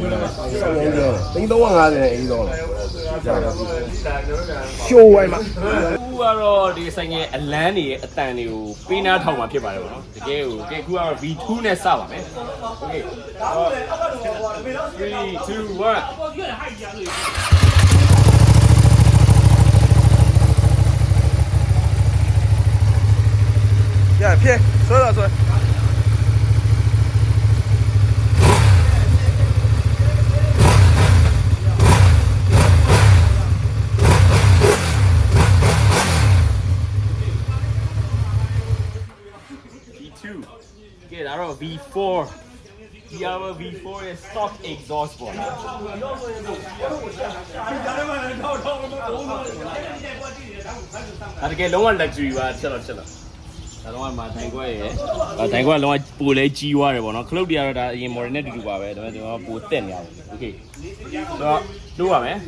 ဆောင်းရင်းကျော်သိန်း350နဲ့အေးတော့လားရှိုးဝိုင်းမှာခုကတော့ဒီဆိုင်ငယ်အလန်းတွေရဲ့အတန်တွေကိုပေးနာထောက်မှာဖြစ်ပါတယ်ဗောနော်တကယ်ကိုကဲခုကတော့ V2 နဲ့စပါမယ် Okay 3 2 1ရဖြစ်ဆွဲတော့ဆွဲ V2 ကဲဒါတော့ V4 ဒီကတော့ V4 ရဲ့ stock exhaust ပေါ့နော်ဒါတကယ်လုံးဝ luxury ပါချက်တော့ချက်တော့ဒါတော့မှတိုင်ခွဲရယ်ဒါတိုင်ခွဲလုံးဝပိုလဲကြီးသွားတယ်ပေါ့နော်ခလုတ်တွေကတော့ဒါအရင် model နဲ့တူတူပါပဲဒါပေမဲ့ဒီမှာပိုတက်နေရတယ် okay ဆိုတော့လို့ပါမယ်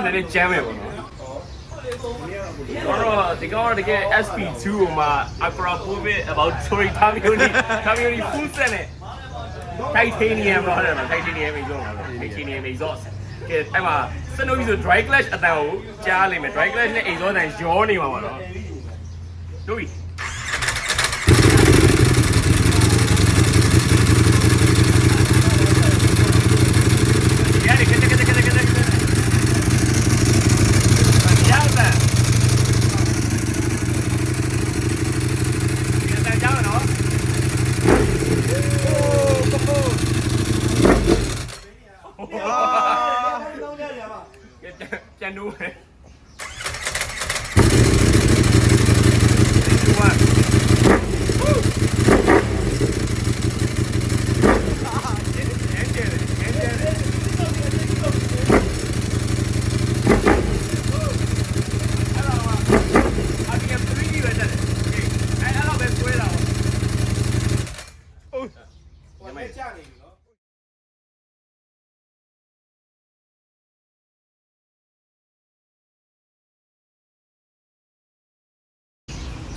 နည်းနည်းကြမ်းမယ်ပေါ့နော်တော့ဒီကောင်ကတကယ် SP2 ဟိုမှာ Acropovic about story community community full set နဲ့ titanium တော့ဟုတ်တယ်မ titanium ကြီးတော့ဟုတ်တယ် titanium exhaust ကဲအဲ့မှာစနိုးကြီးဆို dry clash အတန်ကိုကြားလိမ့်မယ် dry clash နဲ့ exhaust တန်ရောနေမှာပါတော့တို့ပြီ Yani kete kete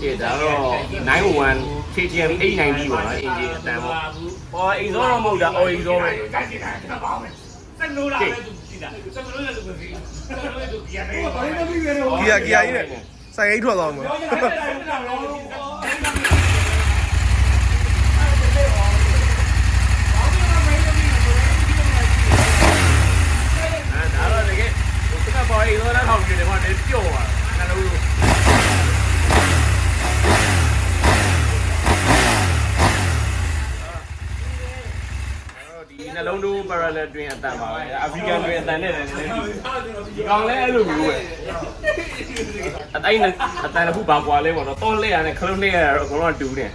ကဲဒါတော့901 KTM 890ပေါ့နော်အင်ဂျင်အတန်ပေါ့ဟောအိမ်စောတော့မဟုတ်တာအော်အိမ်စောပဲဂီယာဂီယာကြီးနဲ့ဆိုင်အိတ်ထွက်သွားမှာအဲဒါတော့တကယ်ဟိုကပေါ်အိမ်စောတော့ထောက်ကြည့်တယ်ဟောလည်းပျော့သွားတာနှလုံး parallel twin အတန်ပါပဲ။ African twin အတန်နဲ့လည်းနည်းနည်းဒီကောင်လည်းအဲ့လိုမျိုးပဲ။အတိုင်းနဲ့အတန်တစ်ခုပါကွာလဲပေါ့နော်။တော့လက်ရနဲ့ခလုံးနဲ့ရတော့အကုန်လုံးတူတယ်။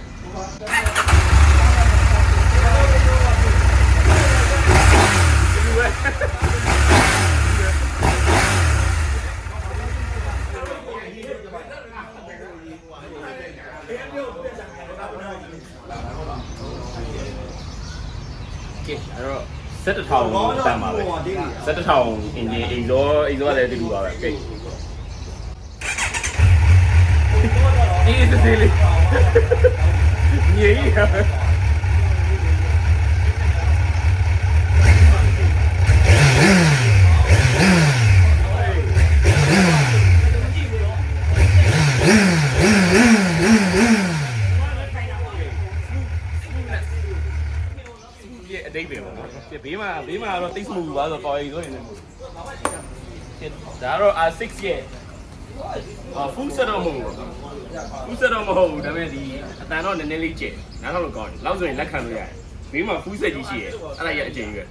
Okay, I don't know. 11000တန်ပါပဲ11000 engine exhaust exhaust လည်းတူတူပါပဲကိတ်အေးစစ်စစ်လေးညေးရ ပဲပေါ့နော်ကဲဘေးမှာဘေးမှာတော့တိတ်စမှုပါဆိုတော့အိမ်စောနေတယ်ကဲဒါတော့ R6 ရဲ့အာဖူးစတော့မဟုတ်ဘူးဖူးစတော့မဟုတ်ဘူးဒါပေမဲ့ဒီအတန်တော့နည်းနည်းလေးကျဲနားတော့လို့ကောင်းတယ်လောက်ဆိုရင်လက်ခံလို့ရတယ်ဘေးမှာဖူးဆက်ကြီးရှိရဲ့အဲ့ဒါရဲ့အကျဉ်းကြီးပဲ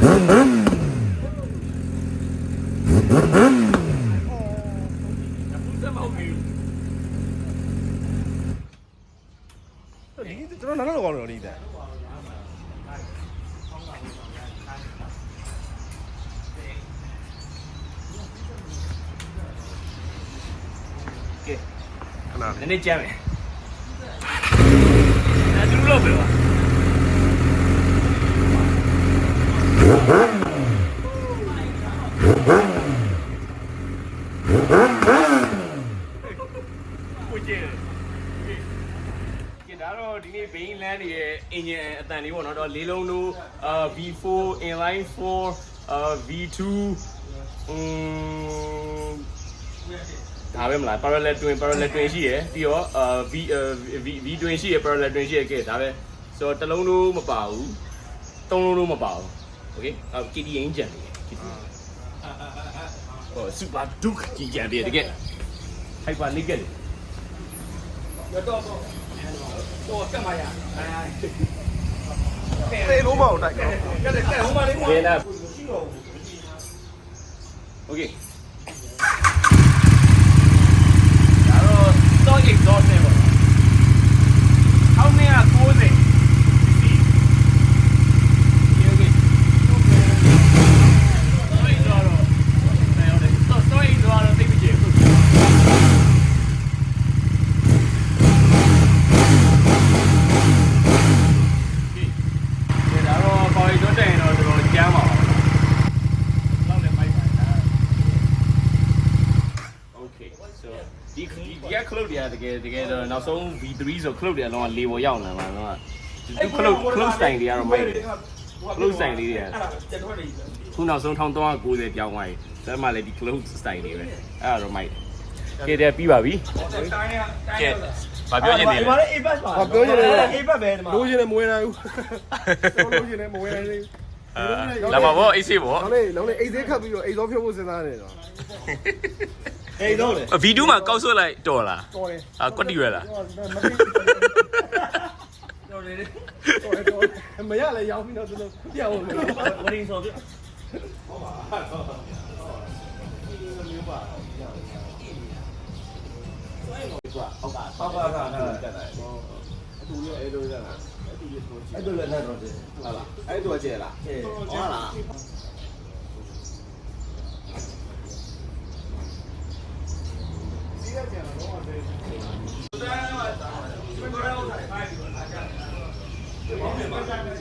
ဟနည်းနည်းကြမ်း မယ်အဲသူတို့ပဲပါကိုကျဲကျဒါတော့ဒီနေ့ဘိန်းလန်းနေရဲ့အင်ဂျင်အတန်လေးပေါ့နော်တော့လေးလုံးတို့အာ V4 inline 4အာ V2 อืม ဒါပဲမလား parallel twin parallel twin ရှိရယ်ပြီးတော့အာ V V V twin ရှိရယ် parallel twin ရှိရယ်ကဲဒါပဲဆိုတော့တစ်လုံးတို့မပါဘူးသုံးလုံးတို့မပါဘူးโอเคအာ KD အင်ဂျင်လေး KD ဟို super duke ကြီးကြံတယ်တကယ် hyper naked သေလုံးမအောင်တိုက် Bien, nada. Ok. Claro, က cloud တွေကတကယ်တကယ်တော့နောက်ဆုံး V3 ဆို cloud တွေအလုံးကလေပေါ်ရောက်နေမှာတော့ဒီ cloud cloud ဆိုင်တွေကတော့မိုက်တယ် cloud ဆိုင်လေးတွေကခုနောက်ဆုံး1390ပြောင်းသွားပြီ။ဒါမှလည်းဒီ cloud ဆိုင်တွေပဲ။အဲ့ဒါတော့မိုက်တယ်။ကဲတဲ့ပြီးပါပြီ။ကဲဘာပြောချင်သေးလဲဒီမှာလည်း A pass ပါဟောပြောချင်တယ် A pass ပဲဒီမှာလို့ချင်တယ်မဝင်နိုင်ဘူးလို့ချင်တယ်မဝင်နိုင်ဘူးအာလာပါဘောအေးစေးဘောလုံးလေးလုံးလေးအိတ်သေးခတ်ပြီးတော့အိတ်သောဖြုတ်ဖို့စဉ်းစားနေတော့ အေးတော့လေဗီဒီယိုမှာကောက်ဆွတ်လိုက်တော်လားတော်တယ်အာကွက်တီရွယ်လားတော်တယ်တော်တယ်တော်တယ်မရလဲရောင်းပြီးတော့သူတို့ပြောင်းလို့ဝရင်းဆိုပြဟုတ်ပါဟုတ်ပါဟုတ်ပါတက်တယ်အတူရအဲ့လိုရတာအတူရဆိုချင်အဲ့ဒါလည်းနဲ့တော့တယ်ဟုတ်လားအဲ့တူကျဲလားအေးဟုတ်လား Gracias.